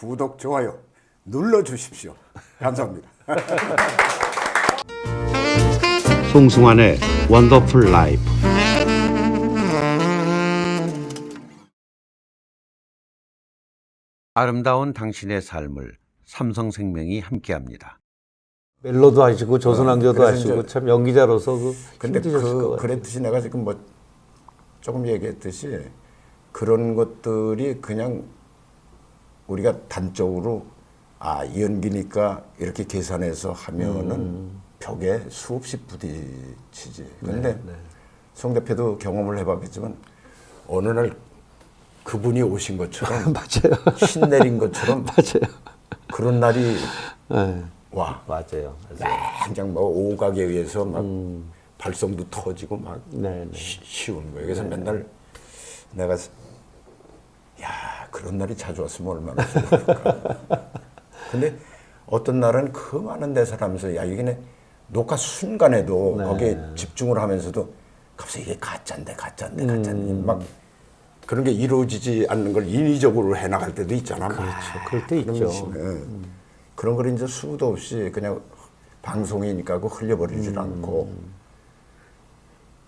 구독, 좋아요 눌러 주십시오. 감사합니다. 송승환의 원더풀 라이프 아름다운 당신의 삶을 삼성생명이 함께합니다. 멜로도 하시고 조선왕조도 그래서 하시고 참 연기자로서 그 근데 힘드셨을 것그 같아요. 그랬듯이 내가 지금 뭐 조금 얘기했듯이 그런 것들이 그냥 우리가 단적으로 아 연기니까 이렇게 계산해서 하면은 음. 벽에 수없이 부딪히지. 근데 네, 송 대표도 경험을 해봤겠지만 어느 날 그분이 오신 것처럼 맞아요. 신 내린 것처럼 맞아요. 그런 날이 네. 와. 맞아요. 맞아요. 뭐 오각에 의해서 막 발성도 터지고 막 음. 네, 네. 시- 쉬운 거예요. 그래서 맨날 내가 야 그런 날이 자주 왔으면 얼마나 좋을까. 근데 어떤 날은 그 많은 대사를 하면서 야 이게 녹화 순간에도 네. 거기에 집중을 하면서도 갑자기 이게 가짜인데 가짜인데 가짜인데 음. 막 그런 게 이루어지지 않는 걸 인위적으로 해나갈 때도 있잖아. 그렇죠. 막. 그럴 때 있죠. 거 있으면 그런 걸 이제 수도 없이 그냥 방송이니까 그거 흘려버리질 음. 않고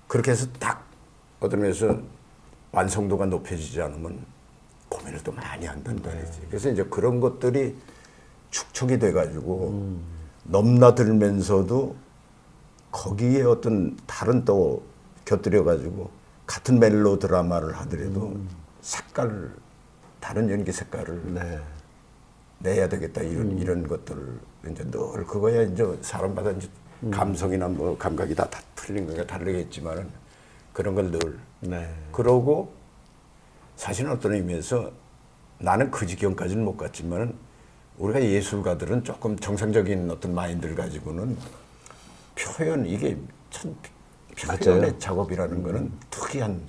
그렇게 해서 딱 어떤 면에서 완성도가 높여지지 않으면 고민을 또 많이 한단 말이지. 그래서 이제 그런 것들이 축적이 돼가지고 넘나들면서도 거기에 어떤 다른 또 곁들여가지고 같은 멜로 드라마를 하더라도 색깔 다른 연기 색깔을 네. 내야 되겠다 이런 이런 것들 이제 늘 그거야 이제 사람마다 이제 감성이나 뭐 감각이 다, 다 틀린 거니까 다르겠지만은 그런 걸 늘 네. 그러고 사실은 어떤 의미에서 나는 그 지경까지는 못 갔지만은 우리가 예술가들은 조금 정상적인 어떤 마인드를 가지고는 표현 이게 참 표현의 맞아요. 작업이라는 거는 특이한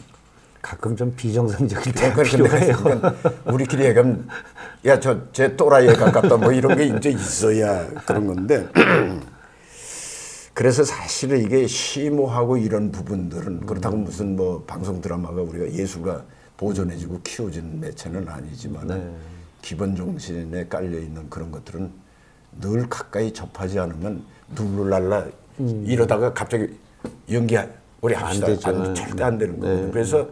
가끔 좀 비정상적일 네, 때가 그렇게 필요해요. 내가 우리끼리 얘기하면 야저 제 또라이에 가깝다 뭐 이런 게 이제 있어야 그런 건데 그래서 사실은 이게 심오하고 이런 부분들은 그렇다고 무슨 뭐 방송 드라마가 우리가 예술가 보존해주고 키워진 매체는 아니지만 네. 기본 정신에 깔려 있는 그런 것들은 늘 가까이 접하지 않으면 룰루랄라 이러다가 갑자기 연기 우리 합시다 음. 되죠. 안, 절대 안 되는 거거든요. 네. 그래서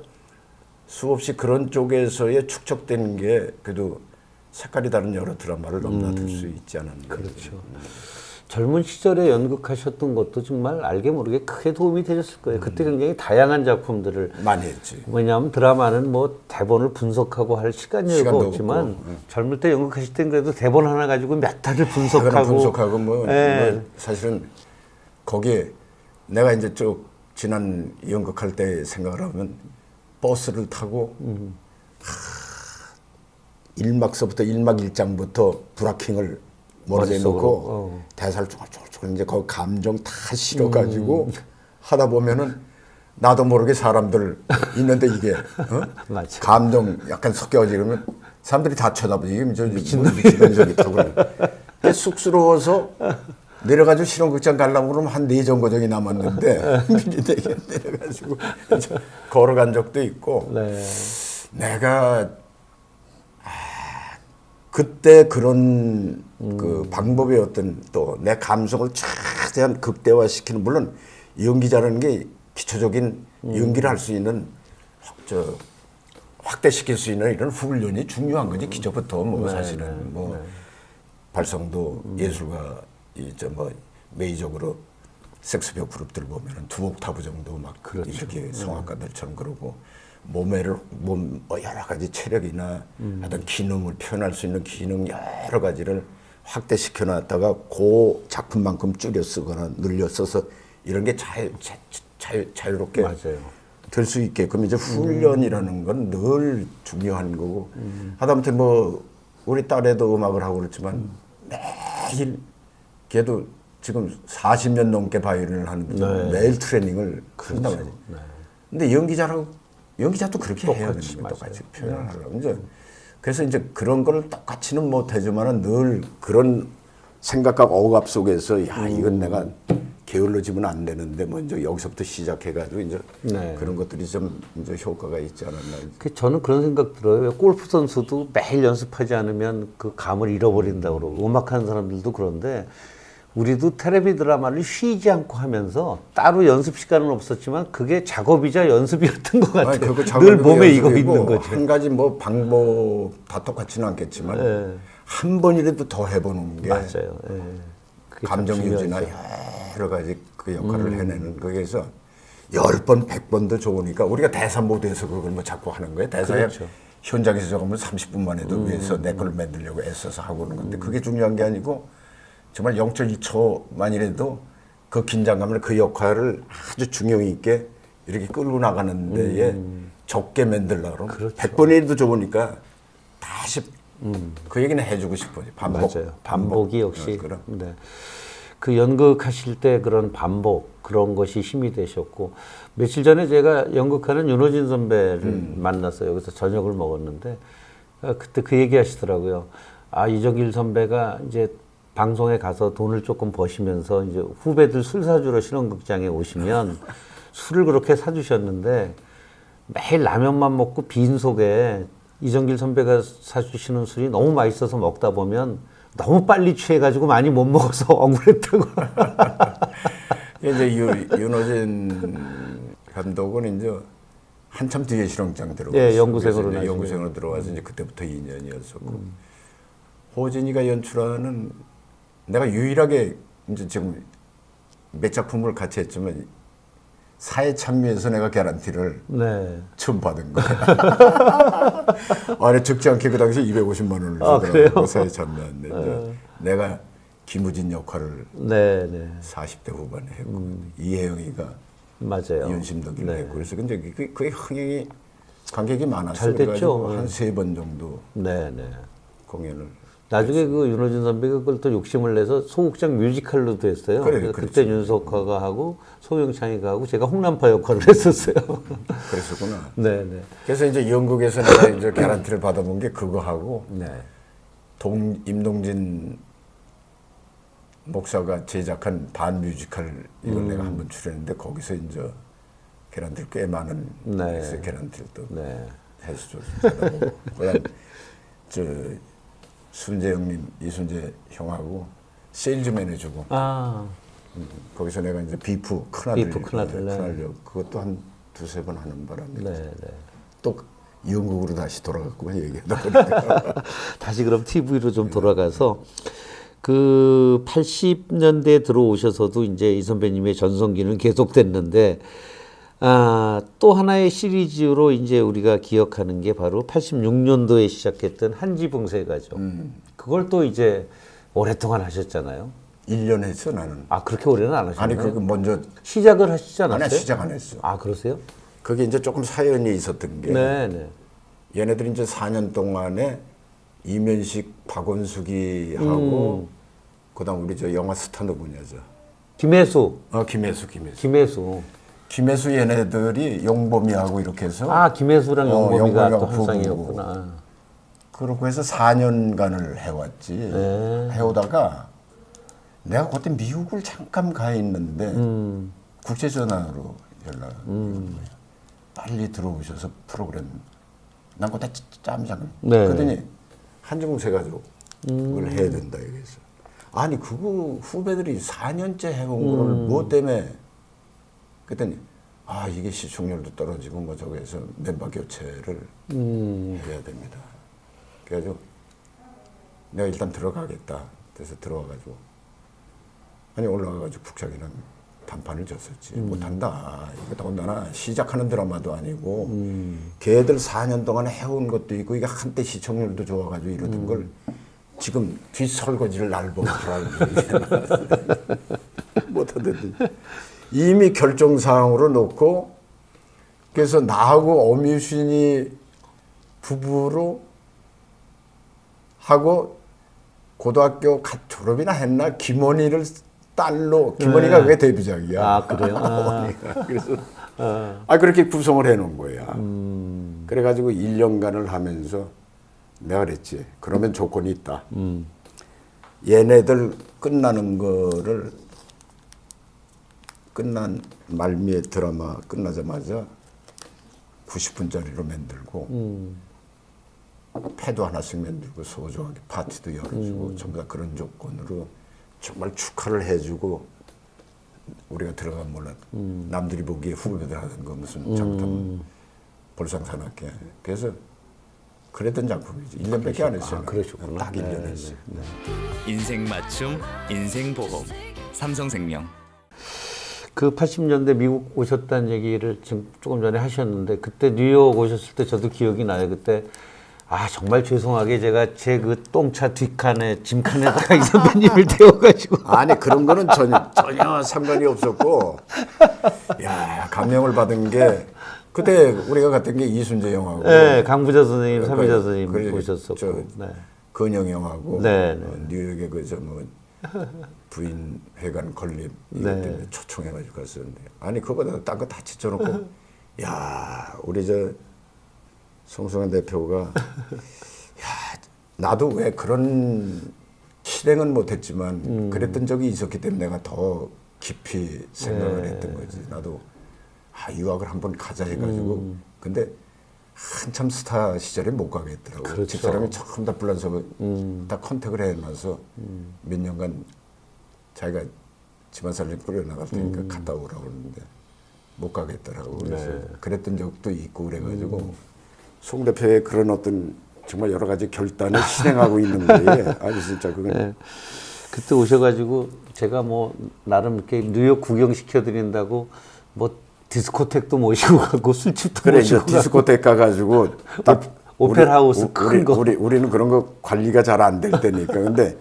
수없이 그런 쪽에서의 축적된 게 그래도 색깔이 다른 여러 드라마를 넘나들 수 있지 않았나. 그렇죠. 젊은 시절에 연극하셨던 것도 정말 알게 모르게 크게 도움이 되셨을 거예요. 그때 굉장히 다양한 작품들을 많이 했지. 왜냐하면 드라마는 뭐 대본을 분석하고 할 시간이 없지만 없고, 예. 젊을 때 연극하실 땐 그래도 대본 하나 가지고 몇 달을 분석하고 그거는 분석하고 뭐, 예. 뭐 사실은 거기에 내가 이제 쭉 지난 연극할 때 생각을 하면 버스를 타고 하, 1막서부터 1막 1장부터 브라킹을 머리에 놓고 어. 대사를 쫄쫄쫄 이제 그 감정 다 실어가지고 하다 보면은 나도 모르게 사람들 있는데 이게 어? 감정 약간 섞여가지고 그러면 사람들이 다 쳐다보지 이게 저 미친놈이 저기 타고 그래. 쑥스러워서 내려가지고 실험극장 가려고 그러면 한 네 정거장이 남았는데 미리 내려 내려가지고 저 걸어간 적도 있고 네. 내가 아, 그때 그런 그 방법의 어떤 또 내 감성을 최대한 극대화시키는 물론 연기자라는 게 기초적인 연기를 할 수 있는 확- 저 확대시킬 수 있는 이런 훈련이 중요한 거지 기초부터 뭐 사실은 뭐 발성도 예술가 이저뭐 메이저그룹 섹스벽 그룹들 보면은 두 옥타브 정도 막 이렇게 성악가들처럼 그러고 몸에를 몸뭐 여러 가지 체력이나 어떤 기능을 표현할 수 있는 기능 여러 가지를 확대시켜 놨다가 그 작품만큼 줄여 쓰거나 늘려 써서 이런 게 자유, 자, 자유, 자유롭게. 될 수 있게끔 이제 훈련이라는 건 늘 중요한 거고. 하다못해 뭐 우리 딸애도 음악을 하고 그렇지만 매일 걔도 지금 40년 넘게 바이올린을 하는데 매일 트레이닝을 한단 말이지. 근데 연기자라고 연기자도 그렇게 해야 되는 거예요. 똑같이 표현을 하려고. 이제 그래서 이제 그런 걸 똑같이는 못 해주만은 늘 그런 생각과 억압 속에서 야 이건 내가 게을러지면 안 되는데 먼저 여기서부터 시작해가지고 이제 네. 그런 것들이 좀 이제 효과가 있지 않았나. 그 저는 그런 생각 들어요. 왜 골프 선수도 매일 연습하지 않으면 그 감을 잃어버린다고 그러고 음악하는 사람들도 그런데 우리도 텔레비 드라마를 쉬지 않고 하면서 따로 연습 시간은 없었지만 그게 작업이자 연습이었던 것 같아요. 아니, 늘 몸에 이거 있는 거죠. 한 가지 뭐 방법 다 똑같지는 않겠지만 네. 한 번이라도 더 해보는 게 맞아요. 참 감정 유지나. 여러 가지 그 역할을 음. 해내는 거기에서 열 번, 백 번도 좋으니까 우리가 대사 모드에서 그걸 뭐 자꾸 하는 거예요. 대사에 그렇죠. 음. 현장에서 적으면 30분만 해도 위해서 내 걸 만들려고 애써서 하고 그러는 건데 그게 중요한 게 아니고 정말 0.1초만이라도 그 긴장감을 그 역할을 아주 중요 있게 이렇게 끌고 나가는 데에 적게 만들려고 그러면 음. 그렇죠. 100번이라도 좋으니까 다시 그 얘기는 해주고 싶어요. 반복. 맞아요. 반복 이 역시 어, 그럼. 네. 그 연극하실 때 그런 반복 그런 것이 힘이 되셨고 며칠 전에 제가 연극하는 윤호진 선배를 음. 만났어요. 여기서 저녁을 먹었는데 아, 그때 그 얘기 하시더라고요. 아 이정길 선배가 이제 방송에 가서 돈을 조금 버시면서 이제 후배들 술 사주러 신혼극장에 오시면 술을 그렇게 사주셨는데 매일 라면만 먹고 빈 속에 이정길 선배가 사주시는 술이 너무 맛있어서 먹다 보면 너무 빨리 취해가지고 많이 못 먹어서 억울했다고. 이제 유, 윤호진 감독은 이제 한참 뒤에 실험장 들어갔어. 예, 연구생으로 이제. 음. 연구생으로 들어와서 이제 그때부터 2년이었었고 호진이가 연출하는 내가 유일하게 이제 지금 몇 작품을 같이 했지만 사회 참여에서 내가 개런티를 네. 처음 받은 거야. 아니 적지 않게 그 당시 250만 원을 아, 그래요? 주더라고 사회 참여했는데 이제 내가 김우진 역할을 네, 네. 40대 후반에 했고 음. 이혜영이가 맞아요. 이윤심덕을 네. 했고 그래서 근데 그, 그게 흥행이 관객이 많았어요. 잘 됐죠. 한 세 번 정도 네, 네. 공연을 나중에 그 윤호진 선배가 그걸 또 욕심을 내서 소극장 뮤지컬로도 했어요. 그래, 그래서. 그때 윤석화가 하고 소영창이가 하고 제가 홍남파 역할을 했었어요. 그랬었구나. 네, 네. 그래서 이제 영국에서 내가 이제 개런티를 받아본 게 그거 하고 네. 동 임동진 목사가 제작한 반 뮤지컬 이걸 음. 내가 한번 출연했는데 거기서 이제 개런티를 꽤 많은 네. 또 네. 받아보고 그다음 저 순재 형님 이순재 형하고 세일즈맨 해주고 아, 거기서 내가 이제 비프 큰아들 비프 큰아들, 네. 큰아들 그것도 한 두세 번 하는 바람에 네, 네. 또 영국으로 다시 돌아갔구만 얘기하다 보니까 다시 그럼 TV로 좀 돌아가서 그 80년대 들어오셔서도 이제 이 선배님의 전성기는 계속됐는데 아, 또 하나의 시리즈로 이제 우리가 기억하는 게 바로 86년도에 시작했던 한지붕세가죠. 그걸 또 이제 오랫동안 하셨잖아요. 1년 했어 나는 아 그렇게 오래는 안 아니 하셨나요? 그 먼저 시작을 하시지 않았어요? 아니 시작 안 했어 아 그러세요? 그게 이제 조금 사연이 있었던 게 네, 네. 얘네들이 이제 4년 동안에 이면식 박원숙이 하고 음. 그다음 우리 저 영화 스타 누구냐죠 김혜수, 어 김혜수 김혜수 김혜수. 김혜수 얘네들이 용범이하고 이렇게 해서 아 김혜수랑 어, 영범이가 영범이하고 또한 쌍이었구나. 그렇고 해서 4년간을 해왔지. 네. 해오다가 내가 그때 미국을 잠깐 가 있는데 음. 국제 전화로 연락이 온 거야. 빨리 들어오셔서 프로그램. 난 그때 짬장. 네. 그러더니 한지붕세 가지고 그걸 해야 된다 이래서. 아니 그거 후배들이 4년째 해온 거를 뭐 때문에 그랬더니 아 이게 시청률도 떨어지고 뭐 저거 해서 멤버 교체를 해야 됩니다. 그래가지고 내가 일단 들어가겠다. 그래서 들어와가지고 아니 올라가가지고 국장이랑 단판을 졌었지. 못한다. 이거 더군다나 시작하는 드라마도 아니고 걔들 4년 동안 해온 것도 있고 이게 한때 시청률도 좋아가지고 이러던 걸 지금 뒷설거지를 날 보고 못하더니 이미 결정사항으로 놓고 그래서 나하고 엄유신이 부부로 하고 고등학교 갓 졸업이나 했나 김원희를 딸로 김원희가 그게 데뷔작이야. 아 그래요? 아. 그래서 아 그렇게 구성을 해놓은 거야. 그래가지고 1년간을 하면서 내가 그랬지. 그러면 조건이 있다. 얘네들 끝나는 거를 끝난 말미에 드라마 끝나자마자 90분짜리로 만들고 패도 하나씩 만들고 소중하게 파티도 열어주고 전부 다 그런 조건으로 정말 축하를 해주고 우리가 들어가면 몰라. 남들이 보기에 후배들 하는 거 무슨 잘못하면 볼상사납게 그래서 그랬던 작품이지. 1년밖에 안 했어요. 아, 그러셨구나. 딱 1년 네, 했어요. 인생 맞춤, 인생 보험. 삼성생명. 그 80년대 미국 오셨다는 얘기를 지금 조금 전에 하셨는데 그때 뉴욕 오셨을 때 저도 기억이 나요. 그때 아 정말 죄송하게 제가 제 그 똥차 뒷칸에 짐칸에다가 이 선배님을 태워가지고 아니 그런 거는 전혀 전혀 상관이 없었고 야 감명을 받은 게 그때 우리가 갔던 게 이순재 형하고 네, 강부자 선생님, 그- 삼이자 그- 선생님 그- 오셨었고 저 네. 근영 형하고 네, 네. 어, 뉴욕에 그저뭐 부인 회관 건립 이것 네. 때문에 초청해가지고 갔었는데 아니 그거보다 딴 거다 지쳐놓고 야 우리 저 송승환 대표가 야 나도 왜 그런 실행은 못했지만 음. 그랬던 적이 있었기 때문에 내가 더 깊이 생각을 네. 했던 거지 나도 아 유학을 한번 가자 해가지고 근데 한참 스타 시절에 못 가겠더라고 음. 그렇죠. 음. 집사람이 처음 다 불러서 다 컨택을 해놔서 몇 년간 자기가 집안 살림 꾸려나갈 테니까 음. 갔다 오라고 그러는데 못 가겠더라고 그래서 네. 그랬던 적도 있고 그래가지고 음. 송 대표의 그런 어떤 정말 여러 가지 결단을 실행하고 있는 거에 아주 진짜 그건 네. 그때 오셔가지고 제가 뭐 나름 이렇게 뉴욕 구경 시켜드린다고 뭐 디스코텍도 모시고 가고 술집도 그래 모시고 가고 디스코텍 가가지고 딱 오페라 하우스 우리, 큰 거. 우리 우리는 그런 거 관리가 잘 안 될 때니까 근데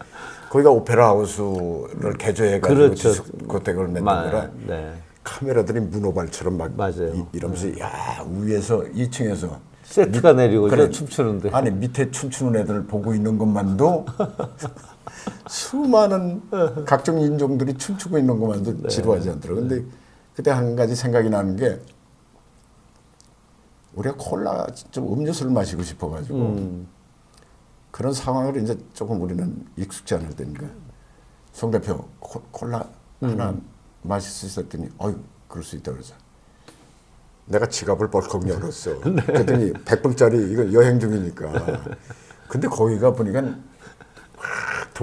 거기가 오페라 하우스를 개조해가지고 그렇죠. 디스코텍을 만든 마- 거라 네. 카메라들이 문어발처럼 막 맞아요. 이, 러면서야 위에서 2층에서 세트가 내리고 저 춤추는데 아니 밑에 춤추는 애들 보고 있는 것만도 수많은 각종 인종들이 춤추고 있는 것만도 네. 지루하지 않더라고. 근데 그때 한 가지 생각이 나는 게 우리가 콜라 좀 음료수를 마시고 싶어가지고 음. 그런 상황을 이제 조금 우리는 익숙지 않을 때니까 송 대표 콜- 콜라 하나 음. 마실 수 있었더니 어유 그럴 수 있다 그러자. 내가 지갑을 벌컥 열었어. 네. 그랬더니 100불짜리 이거 여행 중이니까. 근데 거기가 보니까 막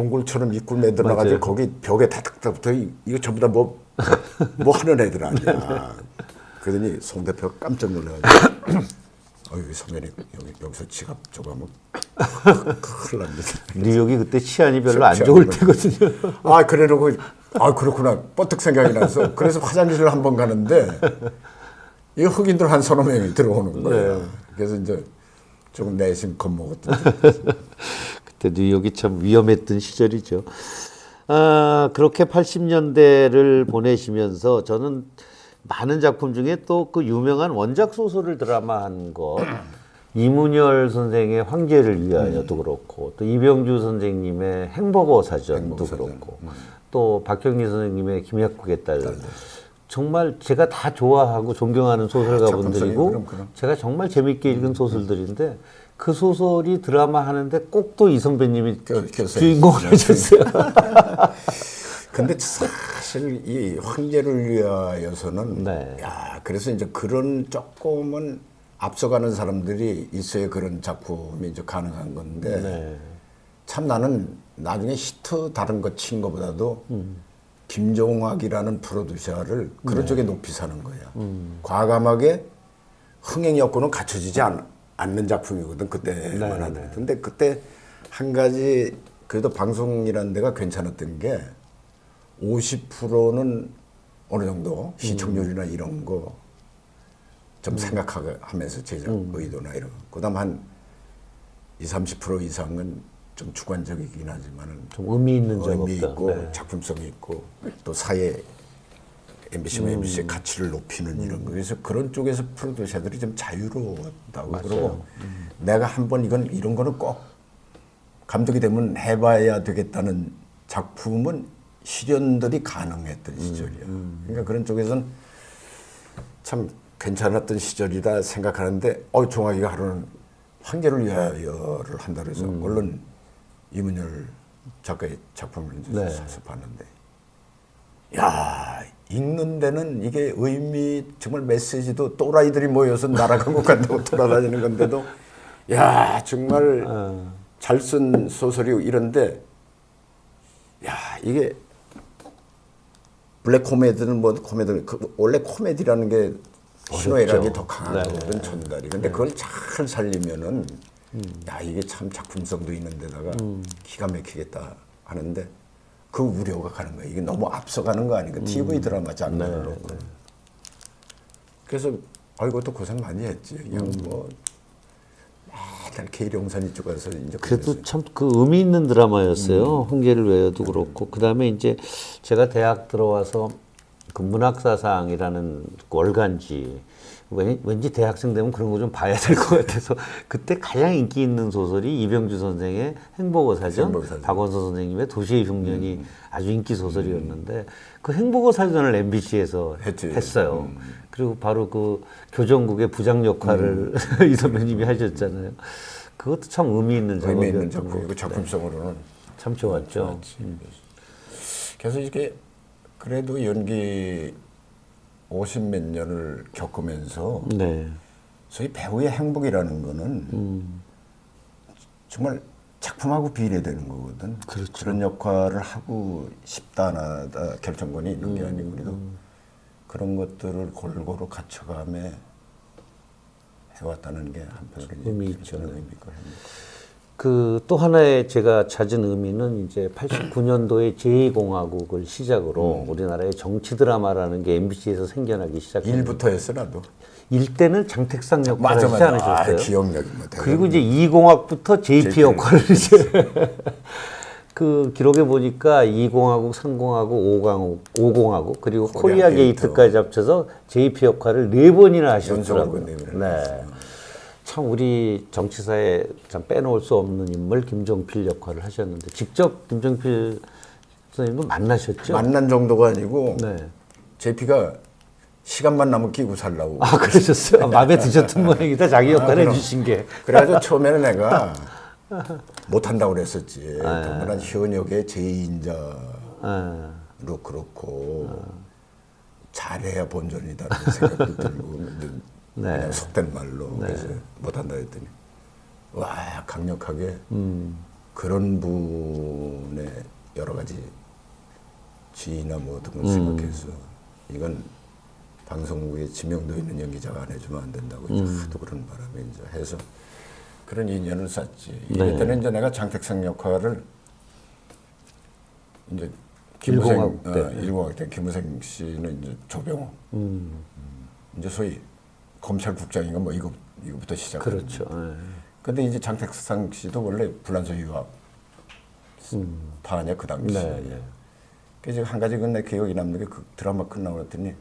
동굴처럼 입구 만들어가지고 맞아요. 거기 벽에 다닥다닥 이- 이거 전부 다 뭐 뭐 하는 애들 아니야. 그러더니 송 대표 가 깜짝 놀라가지고 어유 선배님 여기 여기서 지갑 저거 하면 큰일 납니다. 뉴욕이 그때 치안이 별로 안 치안 좋을. 때거든요. 아 그래놓고 아 그렇구나 뻗뜩 생각이 나서 그래서 화장실을 한 번 가는데 이 흑인들 한 서너 명이 들어오는 거예요. 네. 그래서 이제 조금 내심 겁먹었던. 그때 뉴욕이 참 위험했던 시절이죠. 아, 그렇게 80년대를 보내시면서 저는 많은 작품 중에 또 그 유명한 원작 소설을 드라마한 것 이문열 선생의 황제를 위하여도 그렇고 또 이병주 선생님의 행복어 사전도 행복사전. 그렇고 또 박경리 선생님의 김약국의 딸 정말 제가 다 좋아하고 존경하는 소설가분들이고. 제가 정말 재밌게 읽은 소설들인데 그 소설이 드라마 하는데 꼭 또 이 선배님이 주인공을. 해줬어요. 근데 사실 이 황제를 위하여서는 네. 야 그래서 이제 그런 조금은 앞서가는 사람들이 있어야 그런 작품이 이제 가능한 건데 네. 참 나는 나중에 히트 다른 거 친 거보다도 김종학이라는 프로듀서를 그런 네. 쪽에 높이 사는 거야. 음. 과감하게 흥행 여건은 갖춰지지 않, 않는 작품이거든 네, 그때만 하더라도. 근데 그때 한 가지 그래도 방송이라는 데가 괜찮았던 게 50%는 어느 정도 시청률이나 음. 이런 거좀 생각하면서 제작 의도나 이런 거. 그다음 한 20, 30% 이상은 좀 주관적이긴 하지만은 좀 의미 있는 점 의미. 있고 네. 작품성이 있고 또 사회 MBC와 음. MBC의 가치를 높이는 이런 거 그래서 그런 쪽에서 프로듀서들이 좀 자유로웠다고 그러고 음. 내가 한번 이건 이런 거는 꼭 감독이 되면 해봐야 되겠다는 작품은 실현들이 음, 가능했던 시절이야. 그러니까 그런 쪽에서는 참 괜찮았던 시절이다 생각하는데 어 종학이가 하루는 황제를 위하여를 한다 그래서 음. 얼른 이문열 작가의 작품을 이제 네. 사서 봤는데 야 읽는 데는 이게 의미 정말 메시지도 또라이들이 모여서 날아가고 간다고 돌아다니는 건데도 야 정말 잘쓴 소설이고 이런데 야 이게 블랙 코미디는 뭐 코미디는 그 원래 코미디라는 게 신호애락이 더 강하거든 전달이. 근데 그걸 잘 살리면은 야 이게 참 작품성도 있는 데다가 기가 막히겠다 하는데 그 우려가 가는 거야 이게 너무 앞서가는 거 아닌가 TV 드라마 장르로. 그래서 아 이것도 고생 많이 했지. 그냥 뭐 맨날 K룡산 이쪽 가서 이제 그래도 참 그 의미 있는 드라마였어요. 황제를 외워도 그렇고. 그 다음에 이제 제가 대학 들어와서 그 문학사상이라는 월간지 왠- 왠지 대학생 되면 그런 거 좀 봐야 될 것 같아서 그때 가장 인기 있는 소설이 이병주 선생의 행복어 사전, 행복어 사전. 박원서 선생님의 도시의 흉년이 아주 인기 소설이었는데 그 행복어 사전을 MBC에서 했지. 했어요. 그리고 바로 그 교정국의 부장 역할을 이 선배님이 하셨잖아요. 그것도 참 의미 있는 의미 있는. 작품이고 작품성으로는 참 좋았죠. 그래서 이게 그래도 연기 50몇 년을 겪으면서 네. 소위 배우의 행복이라는 거는 정말 작품하고 비례되는 거거든. 그렇죠. 런 역할을 하고 싶다 안 하다 결정권이 있는 게 아니고 그래도 그런 것들을 골고루 갖춰가며 해왔다는 게 한편으로 의미 있죠. 저는 의미가. 그 또 하나의 제가 찾은 의미는 이제 89년도에 제2공화국을 시작으로 음. 우리나라의 정치 드라마라는 게 MBC에서 생겨나기 시작했는데 일부터 했어 나도. 일때는 장택상 역할을 맞아 하지. 않으셨어요? 아, 기억력이 뭐. 그리고 이제 2공학부터 JP JP 역할을 이제 그 기록에 보니까 2공하고 3공하고 5공하고 5공하고 그리고 코리아, 코리아 게이트. 게이트까지 합쳐서 JP 역할을 네 번이나 하셨더라고요. 네 네. 참 우리 정치사에 참 빼놓을 수 없는 인물 김종필 역할을 하셨는데 직접 김종필 선생님도 만나셨죠? 만난 정도가 아니고 네. JP가 시간만 남으면 끼고 살라고. 아 그러셨어요? 아, 마음에 드셨던 모양이다 자기 역할 해주신 게. 그래가지고 처음에는 내가 못한다고 그랬었지. 당연한 현역의 제2인자로 아, 그렇고 잘해야 본전이다라는 생각도 들고 그냥 속된 말로 그래서 못한다 했더니 와 강력하게 그런 분의 여러 가지 지위나 뭐 어떤 걸 생각해서 이건 방송국에 지명도 있는 연기자가 안 해주면 안 된다고 이제 하도 그런 바람에 이제 해서 그런 인연을 쌓지. 이럴 때는 이제 내가 장택상 역할을 이제 김우생 일공학 때. 어, 일공학 때 김우생 씨는 이제 조병호. 음, 이제 소위 검찰국장인가 뭐 이거 이거부터 시작. 그렇죠. 예. 근데 이제 장택상 씨도 원래 불란서 유학 파냐 그 당시에. 네, 네. 그래서 한 가지 근내 기억이 남는 게 그 드라마 끝나고 났더니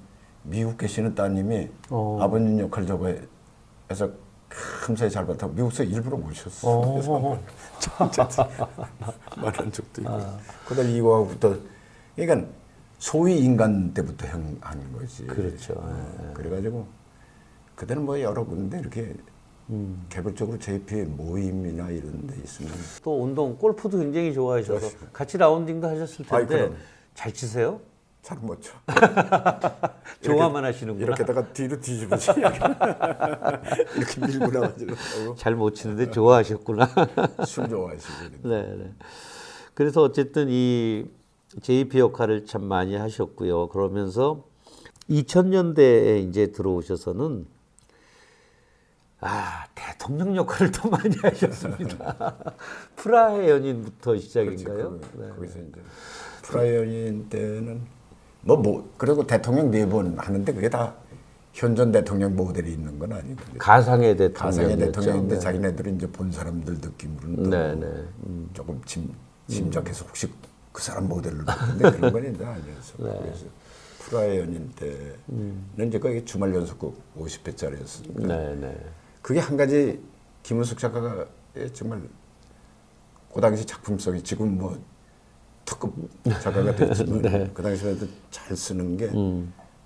미국 계시는 따님이 어. 아버님 역할 저거 해서 금세 잘 받다고 미국에서 일부러 모셨어. 어. 그래서 말한 적도 있고. 그다음 이거부터 그러니까 소위 인간 때부터 형 하는 거지. 그렇죠. 어, 그래가지고 그때는 뭐 여러 군데 이렇게 음. 개별적으로 JP 모임이나 이런 데 있으면 또 운동 골프도 굉장히 좋아하셔서 같이 라운딩도 하셨을 아이, 텐데 그럼. 잘 치세요? 잘 못 쳐. 좋아만 하시는구나. 이렇게다가 뒤로 뒤집어지. 이렇게 밀고 나가지고 잘 못 치는데 좋아하셨구나. 술 좋아하시고. 네, 네. 그래서 어쨌든 이 JP 역할을 참 많이 하셨고요. 그러면서 2000년대에 이제 들어오셔서는 아 대통령 역할을 더 많이 하셨습니다. 프라하의 연인부터 시작인가요? 네. 거기서 이제 프라이언인 때는 뭐 뭐 그리고 대통령 네 번 하는데 그게 다 현존 대통령 모델이 있는 건 아니고 가상의 대통령이었죠. 가상의 대통령인데 네. 자기네들은 이제 본 사람들 느낌으로는 또 네, 네. 조금 짐 짐작해서 혹시 그 사람 모델로 봤는데 그런 건 이제 아니었어. 네. 그래서 프라이 연인 때는 이제 거기 주말 연속극 50회짜리였으니까 네, 네. 그게 한 가지 김은숙 작가가 정말 그 당시 작품성이 지금 뭐 특급 작가가 됐지만 그 당시에도 잘 쓰는 게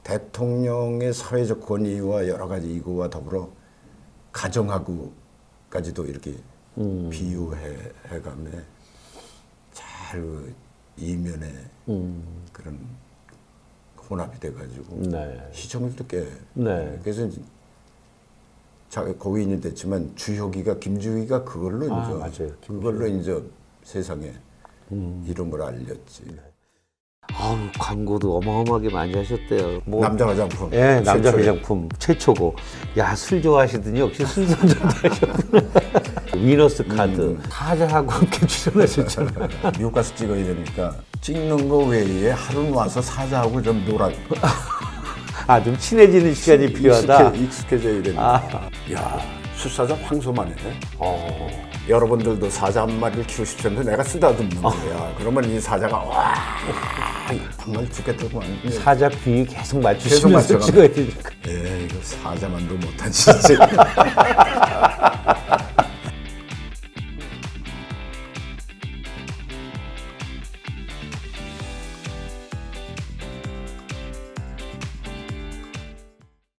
대통령의 사회적 권위와 여러 가지 이거와 더불어 가정하고까지도 이렇게 비유해 해가며 잘그 이면에 그런 혼합이 돼가지고 네. 시청률도 꽤. 네. 그래서 고위인이 됐지만 주혁이가 김주희가 그걸로 아, 이제 맞아요. 그걸로 이제 세상에 이름을 알렸지. 아우 광고도 어마어마하게 많이 하셨대요. 뭐 남자 화장품. 예, 남자 최초에. 화장품 최초고. 야, 술 좋아하시더니 역시 술 선전도 하셨구나. 위너스 카드. 음. 타자하고 함께 출연하셨잖아요. 미국 가서 찍어야 되니까 찍는 거 외에 하루는 와서 사자하고 좀 놀아. 아, 좀 친해지는 시간이 필요하다. 익숙해, 익숙해져야 되니까. 야 술사자 황소만 해. 어. 여러분들도 사자 한 마리를 키우고 싶었는데 내가 쓰다듬는 거야. 그러면 이 사자가 와 정말 하는데 사자 비위 계속 맞추시면서 맞춰가면서. 찍어야 되니까. 에 이거 사자만도 못한 짓이